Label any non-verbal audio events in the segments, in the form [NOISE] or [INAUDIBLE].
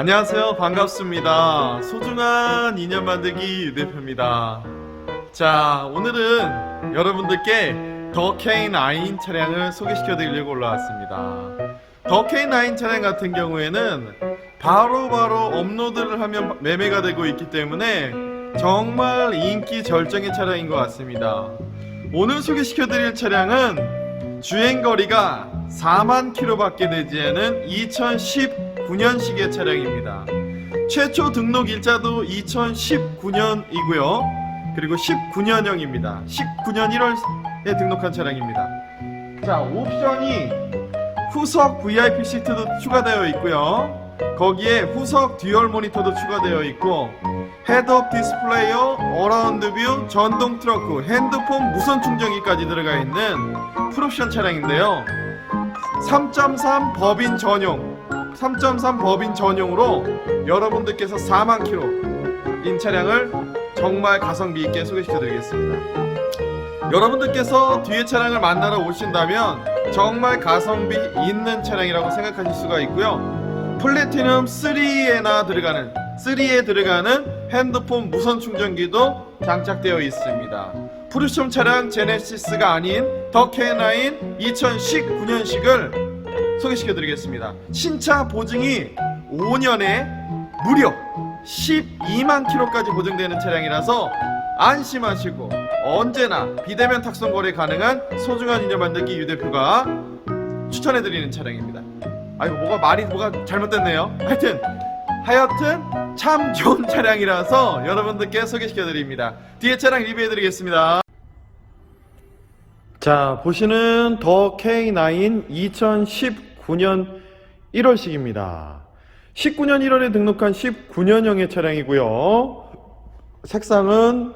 안녕하세요. 반갑습니다. 소중한 인연 만들기 유 대표입니다. 자, 오늘은 여러분들께 더 K9 차량을 소개시켜 드리려고 올라왔습니다. 더 K9 차량 같은 경우에는 바로바로 업로드를 하면 매매가 되고 있기 때문에 정말 인기 절정의 차량인 것 같습니다. 오늘 소개시켜 드릴 차량은 주행거리가 4만 킬로밖에 되지 않은 2019년식의 차량입니다. 최초 등록 일자도 2019년이고요. 그리고 19년형입니다. 19년 1월에 등록한 차량입니다. 자, 옵션이 후석 VIP 시트도 추가되어 있고요. 거기에 후석 듀얼 모니터도 추가되어 있고 헤드업 디스플레이어, 어라운드 뷰, 전동 트렁크, 핸드폰 무선 충전기까지 들어가 있는 풀옵션 차량인데요. 3.3 법인 전용 3.3 법인 전용으로 여러분들께서 4만 킬로 인 차량을 정말 가성비 있게 소개시켜 드리겠습니다. 여러분들께서 뒤에 차량을 만나러 오신다면 정말 가성비 있는 차량이라고 생각하실 수가 있고요. 플래티넘 3에나 들어가는 3에 들어가는 핸드폰 무선 충전기도 장착되어 있습니다. 프루시엄 차량 제네시스가 아닌 더 K9 2019년식을 소개시켜 드리겠습니다. 신차 보증이 5년에 무려 12만 킬로까지 보증되는 차량이라서 안심하시고 언제나 비대면 탁송 거래 가능한 소중한 인연 만들기 유 대표가 추천해 드리는 차량입니다. 아이고 뭐가 말이 뭐가 잘못됐네요. 하여튼 하여튼 참 좋은 [LAUGHS] 차량이라서 여러분들께 소개시켜 드립니다. 뒤에 차량 리뷰해 드리겠습니다. 자, 보시는 더 K9 2019 년 1월식입니다. 19년 1월에 등록한 19년형의 차량이고요. 색상은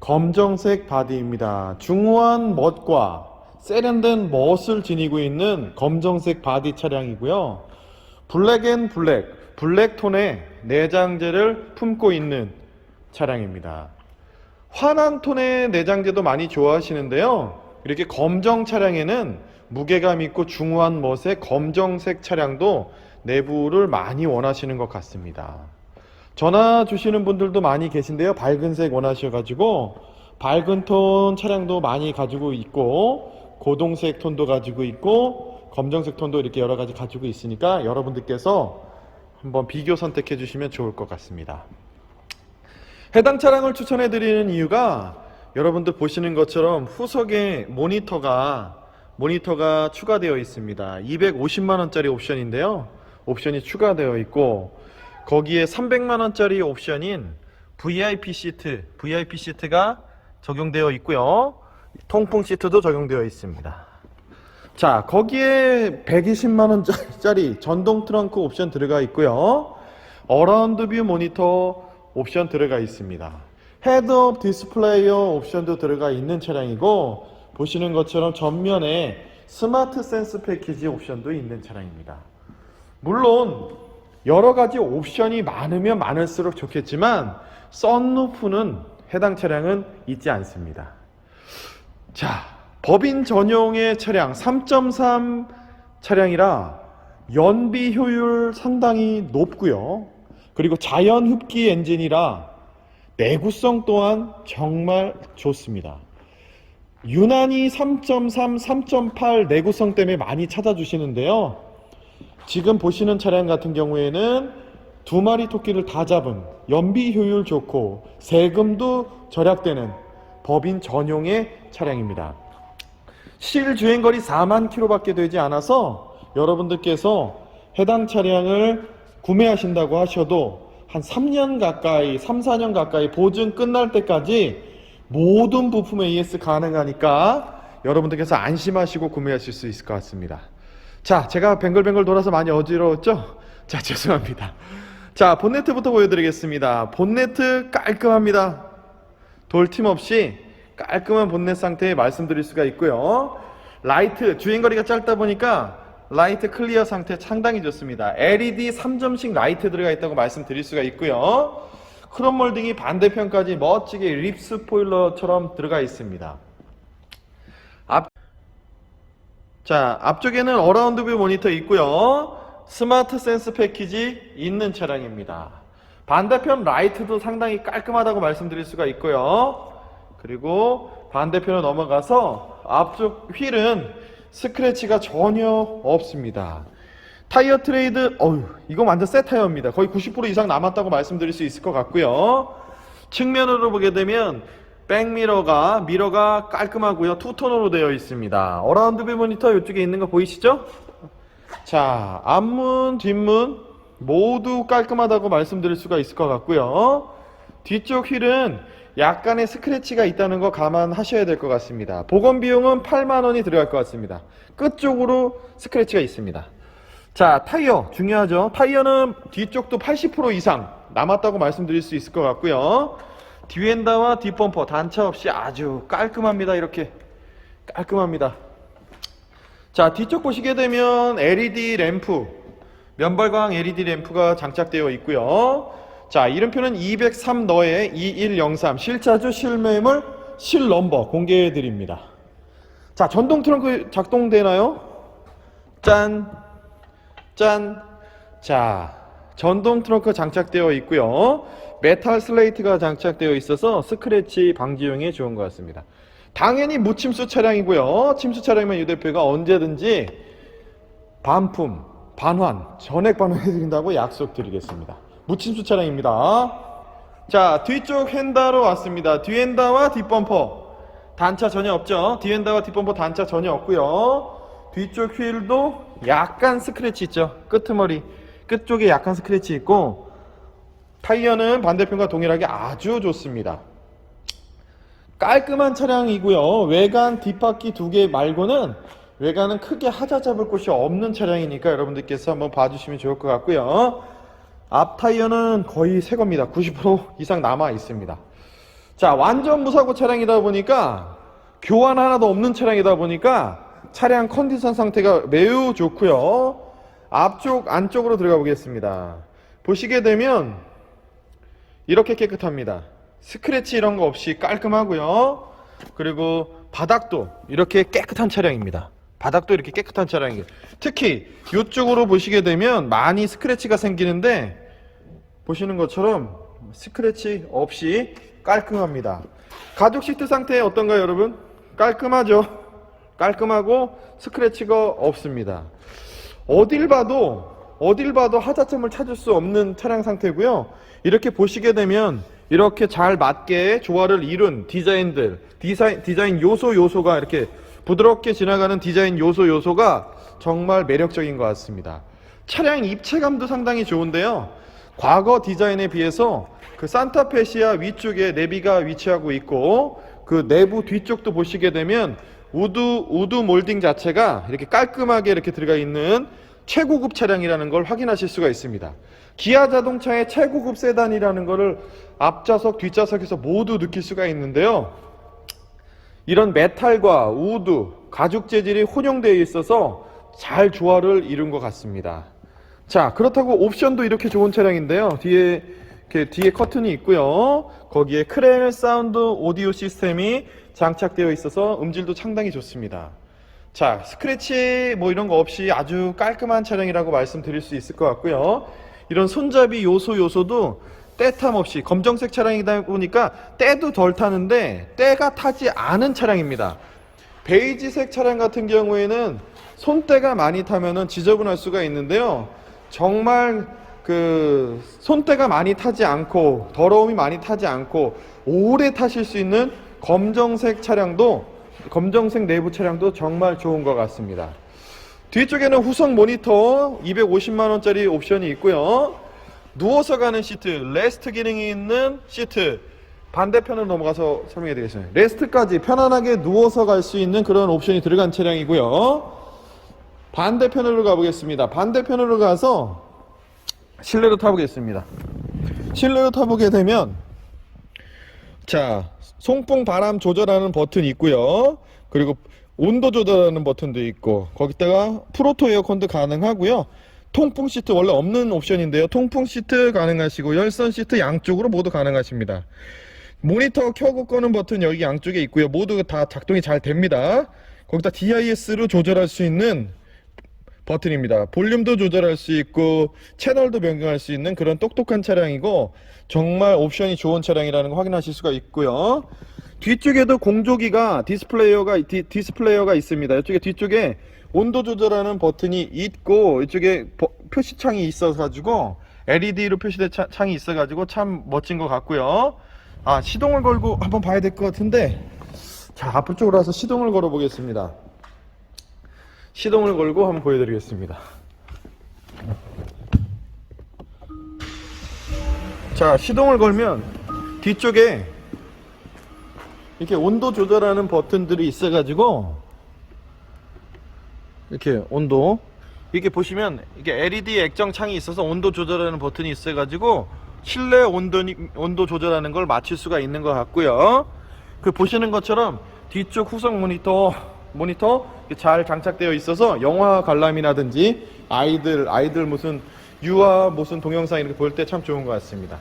검정색 바디입니다. 중후한 멋과 세련된 멋을 지니고 있는 검정색 바디 차량이고요. 블랙 앤 블랙, 블랙 톤의 내장재를 품고 있는 차량입니다. 환한 톤의 내장재도 많이 좋아하시는데요. 이렇게 검정 차량에는 무게감 있고 중후한 멋의 검정색 차량도 내부를 많이 원하시는 것 같습니다. 전화 주시는 분들도 많이 계신데요. 밝은색 원하셔가지고 밝은 톤 차량도 많이 가지고 있고 고동색 톤도 가지고 있고 검정색 톤도 이렇게 여러 가지 가지고 있으니까 여러분들께서 한번 비교 선택해 주시면 좋을 것 같습니다. 해당 차량을 추천해 드리는 이유가 여러분들 보시는 것처럼 후석에 모니터가 모니터가 추가되어 있습니다. 250만 원짜리 옵션인데요. 옵션이 추가되어 있고 거기에 300만 원짜리 옵션인 VIP 시트, VIP 시트가 적용되어 있고요. 통풍 시트도 적용되어 있습니다. 자, 거기에 120만 원짜리 전동 트렁크 옵션 들어가 있고요. 어라운드 뷰 모니터 옵션 들어가 있습니다. 헤드업 디스플레이어 옵션도 들어가 있는 차량이고 보시는 것처럼 전면에 스마트 센스 패키지 옵션도 있는 차량입니다. 물론 여러 가지 옵션이 많으면 많을수록 좋겠지만 썬루프는 해당 차량은 있지 않습니다. 자, 법인 전용의 차량 3.3 차량이라 연비 효율 상당히 높고요. 그리고 자연 흡기 엔진이라 내구성 또한 정말 좋습니다. 유난히 3.3, 3.8 내구성 때문에 많이 찾아주시는데요. 지금 보시는 차량 같은 경우에는 두 마리 토끼를 다 잡은 연비 효율 좋고 세금도 절약되는 법인 전용의 차량입니다. 실 주행거리 4만 킬로밖에 되지 않아서 여러분들께서 해당 차량을 구매하신다고 하셔도 한 3년 가까이, 3, 4년 가까이 보증 끝날 때까지 모든 부품 AS 가능하니까 여러분들께서 안심하시고 구매하실 수 있을 것 같습니다. 자, 제가 뱅글뱅글 돌아서 많이 어지러웠죠? 자, 죄송합니다. 자, 본네트부터 보여드리겠습니다. 본네트 깔끔합니다. 돌틈 없이 깔끔한 본넷 상태에 말씀드릴 수가 있고요. 라이트, 주행거리가 짧다 보니까 라이트 클리어 상태 상당히 좋습니다. LED 3점식 라이트 들어가 있다고 말씀드릴 수가 있고요. 크롬 몰딩이 반대편까지 멋지게 립 스포일러처럼 들어가 있습니다. 앞, 자, 앞쪽에는 어라운드 뷰 모니터 있고요. 스마트 센스 패키지 있는 차량입니다. 반대편 라이트도 상당히 깔끔하다고 말씀드릴 수가 있고요. 그리고 반대편으로 넘어가서 앞쪽 휠은 스크래치가 전혀 없습니다. 타이어 트레이드, 어휴, 이거 완전 새 타이어입니다. 거의 90% 이상 남았다고 말씀드릴 수 있을 것 같고요. 측면으로 보게 되면 백미러가 미러가 깔끔하고요. 투톤으로 되어 있습니다. 어라운드 뷰 모니터 이쪽에 있는 거 보이시죠? 자, 앞문, 뒷문 모두 깔끔하다고 말씀드릴 수가 있을 것 같고요. 뒤쪽 휠은 약간의 스크래치가 있다는 거 감안하셔야 될 것 같습니다. 보건 비용은 8만 원이 들어갈 것 같습니다. 끝쪽으로 스크래치가 있습니다. 자, 타이어 중요하죠. 타이어는 뒤쪽도 80% 이상 남았다고 말씀드릴 수 있을 것 같고요. 뒤엔다와 뒷범퍼 단차 없이 아주 깔끔합니다. 이렇게 깔끔합니다. 자, 뒤쪽 보시게 되면 LED 램프, 면발광 LED 램프가 장착되어 있고요. 자, 이름표는 203 너의 2103 실차주 실매물 실넘버 공개해 드립니다. 자, 전동 트렁크 작동되나요? 짠. 짠. 자, 전동 트렁크 장착되어 있고요. 메탈 슬레이트가 장착되어 있어서 스크래치 방지용에 좋은 것 같습니다. 당연히 무침수 차량이고요. 침수 차량이면 유 대표가 언제든지 반품, 반환, 전액 반환해드린다고 약속드리겠습니다. 무침수 차량입니다. 자, 뒤쪽 핸다로 왔습니다. 뒤핸다와 뒷범퍼 단차 전혀 없죠. 뒤핸다와 뒷범퍼 단차 전혀 없고요. 뒤쪽 휠도 약간 스크래치 있죠. 끄트머리 끝쪽에 약간 스크래치 있고 타이어는 반대편과 동일하게 아주 좋습니다. 깔끔한 차량이고요. 외관 뒷바퀴 두 개 말고는 외관은 크게 하자 잡을 곳이 없는 차량이니까 여러분들께서 한번 봐주시면 좋을 것 같고요. 앞 타이어는 거의 새 겁니다. 90% 이상 남아 있습니다. 자, 완전 무사고 차량이다 보니까 교환 하나도 없는 차량이다 보니까 차량 컨디션 상태가 매우 좋고요. 앞쪽 안쪽으로 들어가 보겠습니다. 보시게 되면 이렇게 깨끗합니다. 스크래치 이런 거 없이 깔끔하고요. 그리고 바닥도 이렇게 깨끗한 차량입니다. 바닥도 이렇게 깨끗한 차량이에요. 특히 이쪽으로 보시게 되면 많이 스크래치가 생기는데 보시는 것처럼 스크래치 없이 깔끔합니다. 가죽 시트 상태 어떤가요, 여러분? 깔끔하죠? 깔끔하고 스크래치가 없습니다. 어딜 봐도 어딜 봐도 하자점을 찾을 수 없는 차량 상태고요. 이렇게 보시게 되면 이렇게 잘 맞게 조화를 이룬 디자인들, 디자인, 디자인 요소 요소가 이렇게 부드럽게 지나가는 디자인 요소 요소가 정말 매력적인 것 같습니다. 차량 입체감도 상당히 좋은데요. 과거 디자인에 비해서 그 산타페시아 위쪽에 내비가 위치하고 있고 그 내부 뒤쪽도 보시게 되면 우드 우드 몰딩 자체가 이렇게 깔끔하게 이렇게 들어가 있는 최고급 차량이라는 걸 확인하실 수가 있습니다. 기아 자동차의 최고급 세단이라는 것을 앞좌석, 뒷좌석에서 모두 느낄 수가 있는데요. 이런 메탈과 우드, 가죽 재질이 혼용되어 있어서 잘 조화를 이룬 것 같습니다. 자, 그렇다고 옵션도 이렇게 좋은 차량인데요. 뒤에 이렇게 뒤에 커튼이 있고요. 거기에 크레 사운드 오디오 시스템이 장착되어 있어서 음질도 상당히 좋습니다. 자, 스크래치 뭐 이런 거 없이 아주 깔끔한 차량이라고 말씀드릴 수 있을 것 같고요. 이런 손잡이 요소 요소도 때탐 없이 검정색 차량이다 보니까 때도 덜 타는데 때가 타지 않은 차량입니다. 베이지색 차량 같은 경우에는 손때가 많이 타면은 지저분할 수가 있는데요. 정말 그 손때가 많이 타지 않고 더러움이 많이 타지 않고 오래 타실 수 있는 검정색 차량도 검정색 내부 차량도 정말 좋은 것 같습니다. 뒤쪽에는 후성 모니터 250만 원짜리 옵션이 있고요. 누워서 가는 시트, 레스트 기능이 있는 시트. 반대편으로 넘어가서 설명해 드리겠습니다. 레스트까지 편안하게 누워서 갈 수 있는 그런 옵션이 들어간 차량이고요. 반대편으로 가보겠습니다. 반대편으로 가서 실내로 타보겠습니다. 실내로 타보게 되면 자 송풍 바람 조절하는 버튼이 있고요. 그리고 온도 조절하는 버튼도 있고 거기다가 프로토 에어컨도 가능하고요. 통풍 시트 원래 없는 옵션인데요. 통풍 시트 가능하시고 열선 시트 양쪽으로 모두 가능하십니다. 모니터 켜고 끄는 버튼 여기 양쪽에 있고요. 모두 다 작동이 잘 됩니다. 거기다 DIS로 조절할 수 있는 버튼입니다. 볼륨도 조절할 수 있고 채널도 변경할 수 있는 그런 똑똑한 차량이고 정말 옵션이 좋은 차량이라는 거 확인하실 수가 있고요. 뒤쪽에도 공조기가 디스플레이어가 디, 디스플레이어가 있습니다. 이쪽에 뒤쪽에 온도 조절하는 버튼이 있고 이쪽에 버- 표시창이 있어 가지고 LED로 표시된 차- 창이 있어 가지고 참 멋진 것 같고요. 아, 시동을 걸고 한번 봐야 될 것 같은데 자, 앞으로 쪽으로 와서 시동을 걸어 보겠습니다. 시동을 걸고 한번 보여드리겠습니다. 자, 시동을 걸면 뒤쪽에 이렇게 온도 조절하는 버튼들이 있어 가지고 이렇게 온도 이렇게 보시면 이게 LED 액정 창이 있어서 온도 조절하는 버튼이 있어 가지고 실내 온도 온도 조절하는 걸 맞출 수가 있는 것 같고요. 그 보시는 것처럼 뒤쪽 후속 모니터 모니터 잘 장착되어 있어서 영화 관람이라든지 아이들 아이들 무슨 유아 무슨 동영상 이렇게 볼 때 참 좋은 것 같습니다.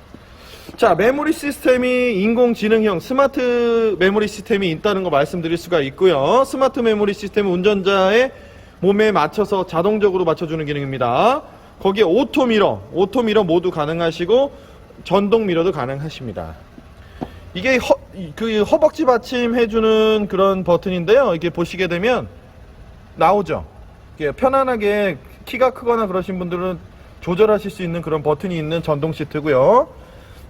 자, 메모리 시스템이 인공지능형 스마트 메모리 시스템이 있다는 거 말씀드릴 수가 있고요. 스마트 메모리 시스템은 운전자의 몸에 맞춰서 자동적으로 맞춰주는 기능입니다. 거기에 오토 미러, 오토 미러 모두 가능하시고 전동 미러도 가능하십니다. 이게 허, 그 허벅지 받침 해주는 그런 버튼인데요. 이게 보시게 되면 나오죠. 이게 편안하게 키가 크거나 그러신 분들은 조절하실 수 있는 그런 버튼이 있는 전동 시트고요.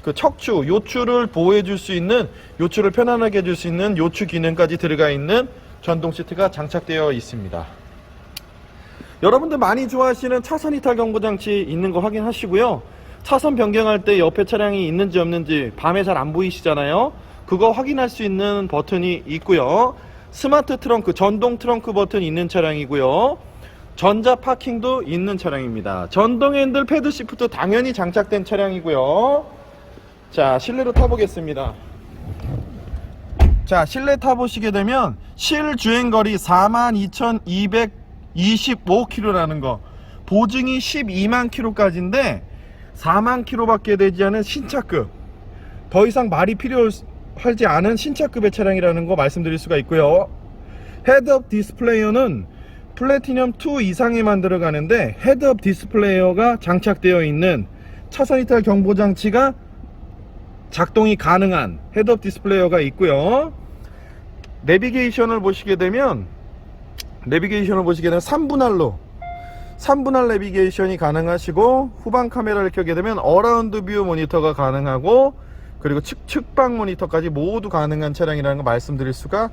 그 척추, 요추를 보호해 줄 수 있는 요추를 편안하게 해줄 수 있는 요추 기능까지 들어가 있는 전동 시트가 장착되어 있습니다. 여러분들 많이 좋아하시는 차선 이탈 경보 장치 있는 거 확인하시고요. 차선 변경할 때 옆에 차량이 있는지 없는지 밤에 잘 안 보이시잖아요. 그거 확인할 수 있는 버튼이 있고요. 스마트 트렁크, 전동 트렁크 버튼이 있는 차량이고요. 전자 파킹도 있는 차량입니다. 전동 핸들 패드 시프트 당연히 장착된 차량이고요. 자, 실내로 타보겠습니다. 자, 실내 타보시게 되면 실 주행거리 42,225km라는 거. 보증이 12만 km까지인데 4만 km밖에 되지 않은 신차급. 더 이상 말이 필요하지 않은 신차급의 차량이라는 거 말씀드릴 수가 있고요. 헤드업 디스플레이어는 플래티넘 2 이상에 만 들어 가는데 헤드업 디스플레이어가 장착되어 있는 차선 이탈 경보 장치가 작동이 가능한 헤드업 디스플레이어가 있고요. 내비게이션을 보시게 되면 내비게이션을 보시게 되면 3분할로 3분할 내비게이션이 가능하시고 후방 카메라를 켜게 되면 어라운드 뷰 모니터가 가능하고 그리고 측, 측방 모니터까지 모두 가능한 차량이라는 거 말씀드릴 수가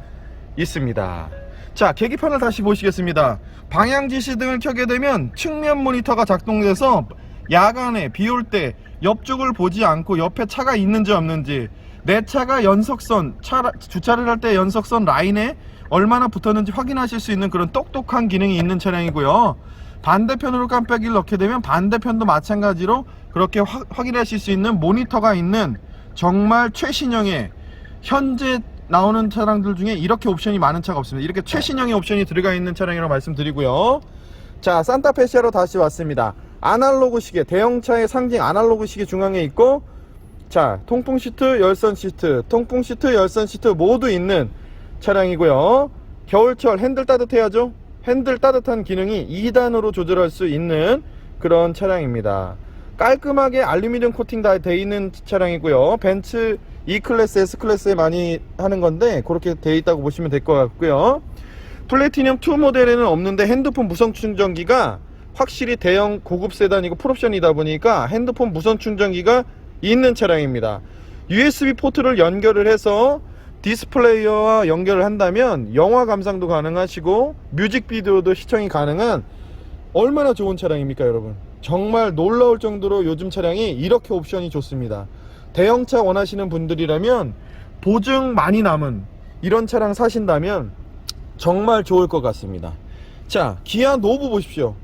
있습니다. 자, 계기판을 다시 보시겠습니다. 방향 지시 등을 켜게 되면 측면 모니터가 작동돼서 야간에 비 올 때 옆쪽을 보지 않고 옆에 차가 있는지 없는지 내 차가 연석선 차, 주차를 할 때 연석선 라인에 얼마나 붙었는지 확인하실 수 있는 그런 똑똑한 기능이 있는 차량이고요. 반대편으로 깜빡이를 넣게 되면 반대편도 마찬가지로 그렇게 화- 확인하실 수 있는 모니터가 있는 정말 최신형의 현재 나오는 차량들 중에 이렇게 옵션이 많은 차가 없습니다. 이렇게 최신형의 옵션이 들어가 있는 차량이라고 말씀드리고요. 자, 산타페시아로 다시 왔습니다. 아날로그 시계, 대형차의 상징 아날로그 시계 중앙에 있고, 자, 통풍 시트, 열선 시트, 통풍 시트, 열선 시트 모두 있는 차량이고요. 겨울철 핸들 따뜻해야죠? 핸들 따뜻한 기능이 2단으로 조절할 수 있는 그런 차량입니다. 깔끔하게 알루미늄 코팅 다 돼 있는 차량이고요. 벤츠 E클래스, S클래스에 많이 하는 건데 그렇게 돼 있다고 보시면 될 것 같고요. 플래티넘 2 모델에는 없는데 핸드폰 무선 충전기가 확실히 대형 고급 세단이고 풀옵션이다 보니까 핸드폰 무선 충전기가 있는 차량입니다. USB 포트를 연결을 해서 디스플레이어와 연결을 한다면 영화 감상도 가능하시고 뮤직비디오도 시청이 가능한 얼마나 좋은 차량입니까 여러분? 정말 놀라울 정도로 요즘 차량이 이렇게 옵션이 좋습니다. 대형차 원하시는 분들이라면 보증 많이 남은 이런 차량 사신다면 정말 좋을 것 같습니다. 자 기아 노브 보십시오.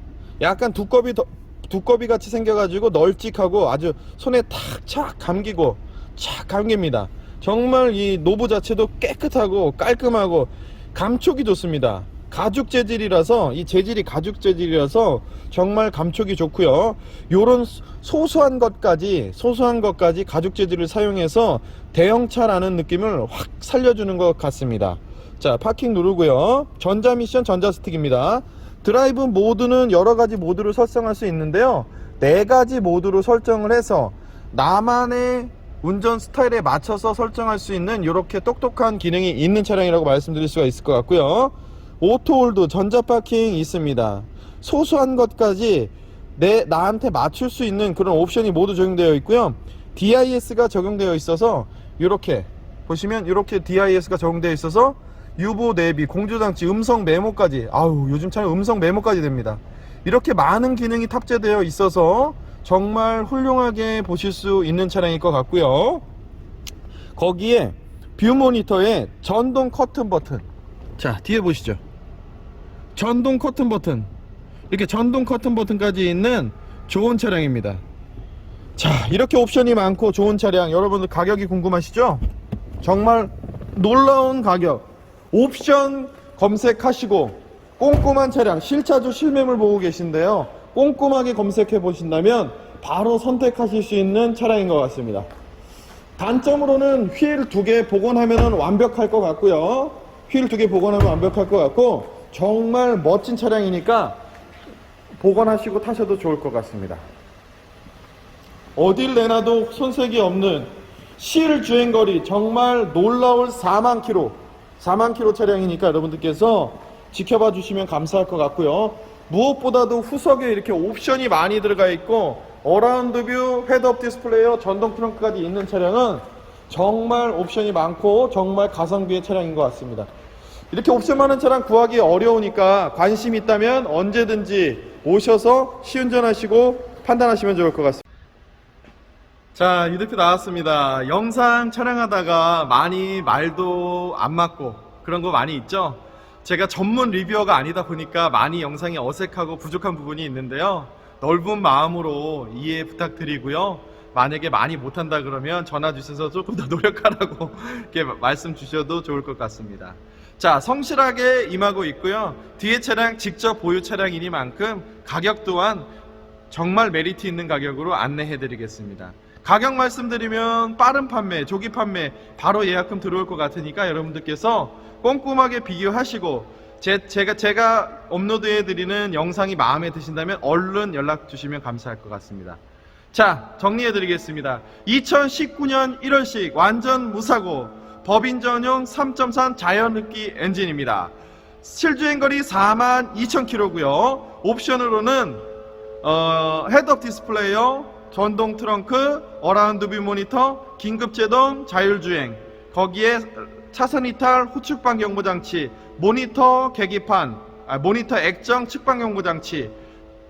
약간 두꺼비 더- 두꺼비 같이 생겨가지고 널찍하고 아주 손에 탁 착 감기고 착 감깁니다 정말 이 노브 자체도 깨끗하고 깔끔하고 감촉이 좋습니다. 가죽 재질이라서 이 재질이 가죽 재질이라서 정말 감촉이 좋고요. 요런 소소한 것까지 소소한 것까지 가죽 재질을 사용해서 대형차라는 느낌을 확 살려주는 것 같습니다. 자 파킹 누르고요. 전자 미션 전자 스틱입니다. 드라이브 모드는 여러 가지 모드로 설정할 수 있는데요. 네 가지 모드로 설정을 해서 나만의 운전 스타일에 맞춰서 설정할 수 있는 이렇게 똑똑한 기능이 있는 차량이라고 말씀드릴 수가 있을 것 같고요. 오토홀드 전자 파킹 있습니다. 소소한 것까지 내 나한테 맞출 수 있는 그런 옵션이 모두 적용되어 있고요. DIS가 적용되어 있어서 이렇게 보시면 이렇게 DIS가 적용되어 있어서 유보 내비, 공조장치, 음성 메모까지 아우 요즘 차는 음성 메모까지 됩니다. 이렇게 많은 기능이 탑재되어 있어서 정말 훌륭하게 보실 수 있는 차량일 것 같고요. 거기에 뷰 모니터에 전동 커튼 버튼. 자, 뒤에 보시죠. 전동 커튼 버튼. 이렇게 전동 커튼 버튼까지 있는 좋은 차량입니다. 자, 이렇게 옵션이 많고 좋은 차량 여러분들 가격이 궁금하시죠? 정말 놀라운 가격. 옵션 검색하시고 꼼꼼한 차량 실차주 실매물 보고 계신데요. 꼼꼼하게 검색해 보신다면 바로 선택하실 수 있는 차량인 것 같습니다. 단점으로는 휠 두 개 복원하면 완벽할 것 같고요. 휠 두 개 복원하면 완벽할 것 같고 정말 멋진 차량이니까 복원하시고 타셔도 좋을 것 같습니다. 어딜 내놔도 손색이 없는 실 주행거리 정말 놀라울 4만 킬로 4만 킬로 차량이니까 여러분들께서 지켜봐 주시면 감사할 것 같고요 무엇보다도 후석에 이렇게 옵션이 많이 들어가 있고 어라운드 뷰 헤드업 디스플레이어 전동 트렁크까지 있는 차량은 정말 옵션이 많고 정말 가성비의 차량인 것 같습니다 이렇게 옵션 많은 차량 구하기 어려우니까 관심 있다면 언제든지 오셔서 시운전하시고 판단하시면 좋을 것 같습니다 자, 유 대표 나왔습니다. 영상 촬영하다가 많이 말도 안 맞고 그런 거 많이 있죠? 제가 전문 리뷰어가 아니다 보니까 많이 영상이 어색하고 부족한 부분이 있는데요. 넓은 마음으로 이해 부탁드리고요. 만약에 많이 못한다 그러면 전화 주셔서 조금 더 [LAUGHS] 노력하라고 이렇게 말씀 주셔도 좋을 것 같습니다. 자, 성실하게 임하고 있고요. 뒤에 차량 직접 보유 차량이니만큼 가격 또한 정말 메리트 있는 가격으로 안내해 드리겠습니다. 가격 말씀드리면 빠른 판매, 조기 판매 바로 예약금 들어올 것 같으니까 여러분들께서 꼼꼼하게 비교하시고 제, 제가 제가 업로드해 드리는 영상이 마음에 드신다면 얼른 연락 주시면 감사할 것 같습니다. 자, 정리해 드리겠습니다. 2019년 1월식 완전 무사고 법인 전용 3.3 자연흡기 엔진입니다. 실주행 거리 4만 2,000km고요. 옵션으로는 어, 헤드업 디스플레이어, 전동 트렁크, 어라운드 뷰 모니터, 긴급 제동, 자율주행. 거기에 차선 이탈, 후측방 경보 장치, 모니터 계기판, 아, 모니터 액정 측방 경보 장치,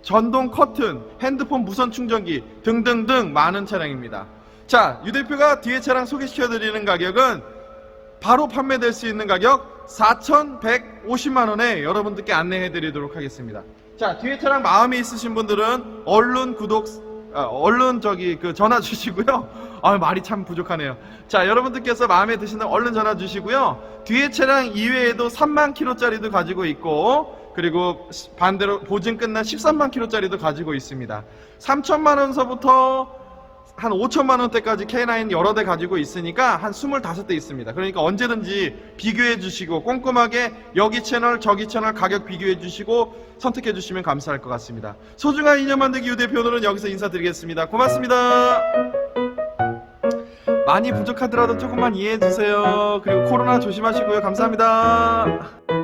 전동 커튼, 핸드폰 무선 충전기 등등등 많은 차량입니다. 자, 유 대표가 뒤에 차량 소개시켜 드리는 가격은 바로 판매될 수 있는 가격 4,150만 원에 여러분들께 안내해 드리도록 하겠습니다. 자, 뒤에 차량 마음에 있으신 분들은 얼른 구독 아, 얼른 저기 그 전화 주시고요. [LAUGHS] 아, 말이 참 부족하네요. 자, 여러분들께서 마음에 드신다면 얼른 전화 주시고요. 뒤에 차량 이외에도 3만 킬로짜리도 가지고 있고 그리고 반대로 보증 끝난 13만 킬로짜리도 가지고 있습니다. 3천만 원서부터 한 5천만 원대까지 K9 여러 대 가지고 있으니까 한 25대 있습니다. 그러니까 언제든지 비교해 주시고 꼼꼼하게 여기 채널 저기 채널 가격 비교해 주시고 선택해 주시면 감사할 것 같습니다. 소중한 인연 만들기 유 대표 오늘은 여기서 인사드리겠습니다. 고맙습니다. 많이 부족하더라도 조금만 이해해 주세요. 그리고 코로나 조심하시고요. 감사합니다.